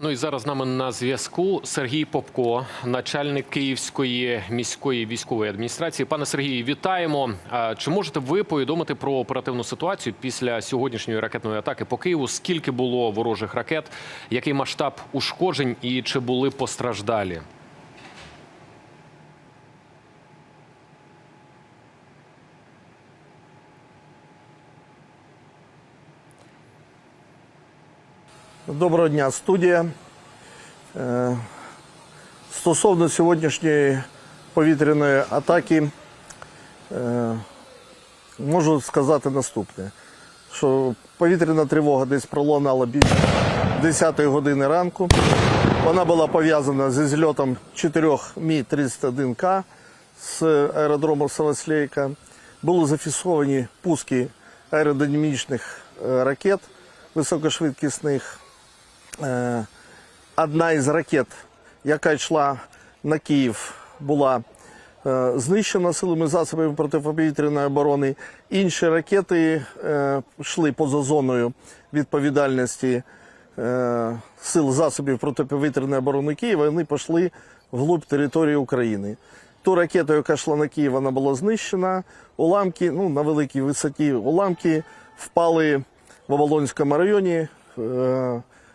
Ну і зараз з нами на зв'язку Сергій Попко, начальник Київської міської військової адміністрації. Пане Сергію, вітаємо. Чи можете ви повідомити про оперативну ситуацію після сьогоднішньої ракетної атаки по Києву? Скільки було ворожих ракет? Який масштаб ушкоджень і чи були постраждалі? Доброго дня, студія. Е, Стосовно сьогоднішньої повітряної атаки, е, можу сказати наступне, що повітряна тривога десь пролунала більше 10 години ранку. Вона була пов'язана зі зльотом 4 Мі-31К з аеродрому Савослейка. Були зафіксовані пуски аеродинамічних е, ракет високошвидкісних. Е, Одна із ракет, яка йшла на Київ, була е, знищена силами засобів протиповітряної оборони. Інші ракети е, йшли поза зоною відповідальності сил засобів протиповітряної оборони Києва. Вони пішли вглуб території України. Ту ракету, яка йшла на Київ, вона була знищена. Уламки, ну на великій висоті уламки впали в Оболонському районі.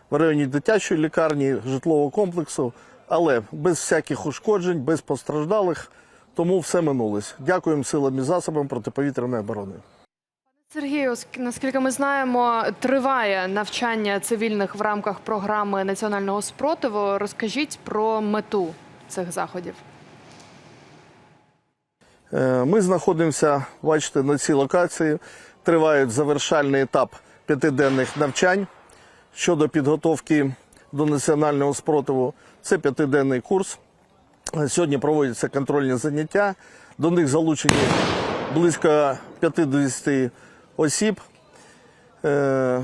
В районі дитячої лікарні, житлового комплексу, але без всяких ушкоджень, без постраждалих. Тому все минулось. Дякуємо силам і засобам протиповітряної оборони. Сергію, ск- наскільки ми знаємо, триває навчання цивільних в рамках програми національного спротиву. Розкажіть про мету цих заходів. Е, Ми знаходимося, бачите, на цій локації. Триває завершальний етап п'ятиденних навчань щодо підготовки до національного спротиву. Це п'ятиденний курс. Сьогодні проводяться контрольні заняття. До них залучені близько 50 осіб. Е,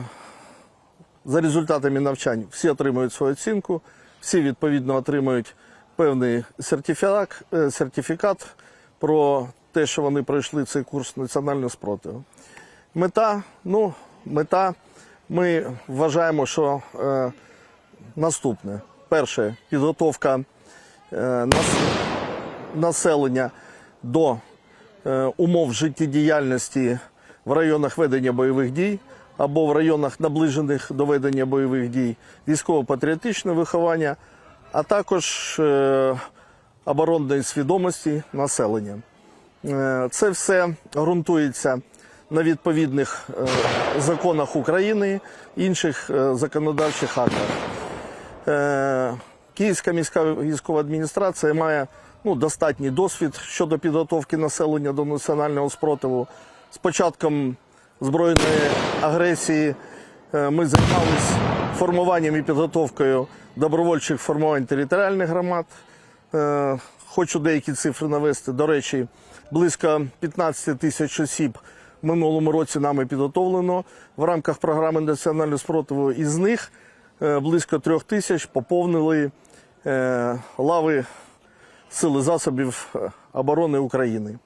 За результатами навчань всі отримують свою оцінку, всі відповідно отримують певний сертифікат, е, сертифікат про те, що вони пройшли цей курс національного спротиву. Мета, ну, мета, ми вважаємо, що е, наступне. Перше, підготовка е, нас, населення до е, умов життєдіяльності в районах ведення бойових дій або в районах наближених до ведення бойових дій, військово-патріотичне виховання, а також е, оборонної свідомості населення. Е, Це все ґрунтується на відповідних е, законах України, інших е, законодавчих актах. Е, Київська міська військова адміністрація має ну, достатній досвід щодо підготовки населення до національного спротиву. З початком збройної агресії ми займалися формуванням і підготовкою добровольчих формувань територіальних громад. Хочу деякі цифри навести. До речі, близько 15 тисяч осіб минулому році нами підготовлено в рамках програми національного спротиву. Із них е, близько трьох тисяч поповнили е, лави сили засобів е, оборони України.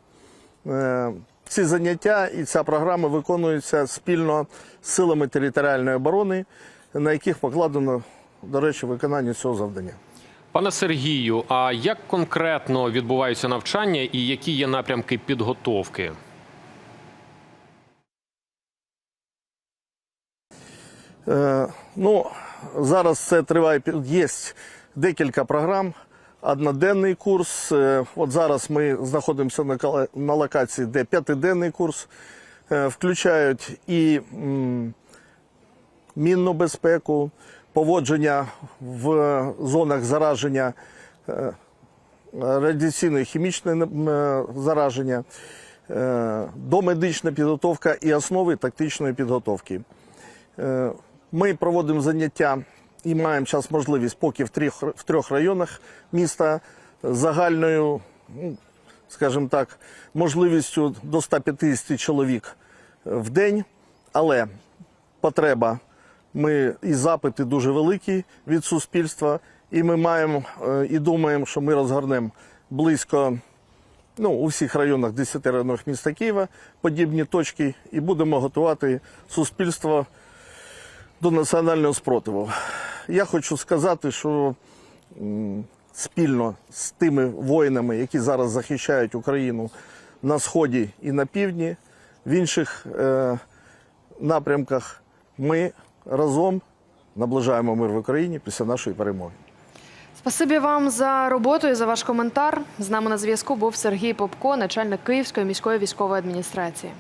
Ці заняття і ця програма виконуються спільно з силами територіальної оборони, на яких покладено, до речі, виконання цього завдання. Пане Сергію, а як конкретно відбуваються навчання і які є напрямки підготовки? Ну, зараз це триває. Є декілька програм. Одноденний курс. Е, От зараз ми знаходимося на, локації, де п'ятиденний курс. Е, Включають і мінну безпеку, поводження в зонах зараження е, радіаційне хімічне е, зараження, е, домедична підготовка і основи тактичної підготовки. Ми проводимо заняття і маємо зараз можливість поки в трьох, в трьох районах міста загальною, ну, скажімо так, можливістю до 150 чоловік в день, але потреба ми і запити дуже великі від суспільства, і ми маємо е, і думаємо, що ми розгорнемо близько ну, у всіх районах 10 районах міста Києва подібні точки, і будемо готувати суспільство до національного спротиву. я хочу сказати, що спільно з тими воїнами, які зараз захищають Україну на сході і на півдні, в інших е, напрямках, ми разом наближаємо мир в Україні після нашої перемоги. Спасибі вам за роботу і за ваш коментар. З нами на зв'язку був Сергій Попко, начальник Київської міської військової адміністрації.